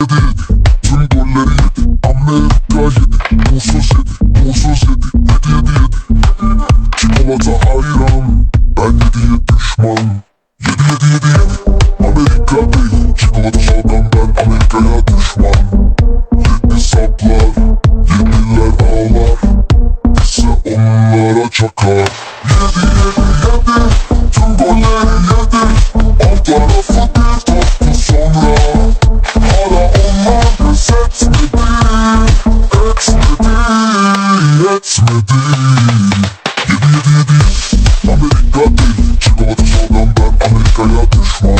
Hadi yedi Tüm golleri yedi Amerika yedi Bursuz yedi Bursuz yedi Yedi yedi yedi Çikolata hayran Ben yediye düşman Yedi yedi yedi yedi. Amerika değil. Çikolata çalgan ben Amerika'ya düşman yedi Yedi yedi yedi Amerika değil Çikolata soğudan ben Amerika'ya düşman.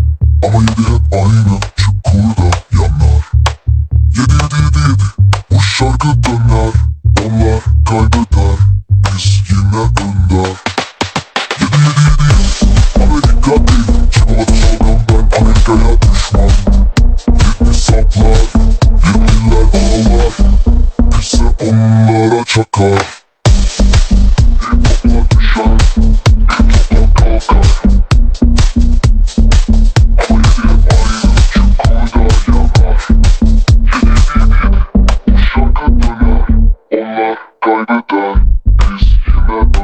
Gidip bu şarkı döner Onlar kaybeder Biz yine Done, peace. In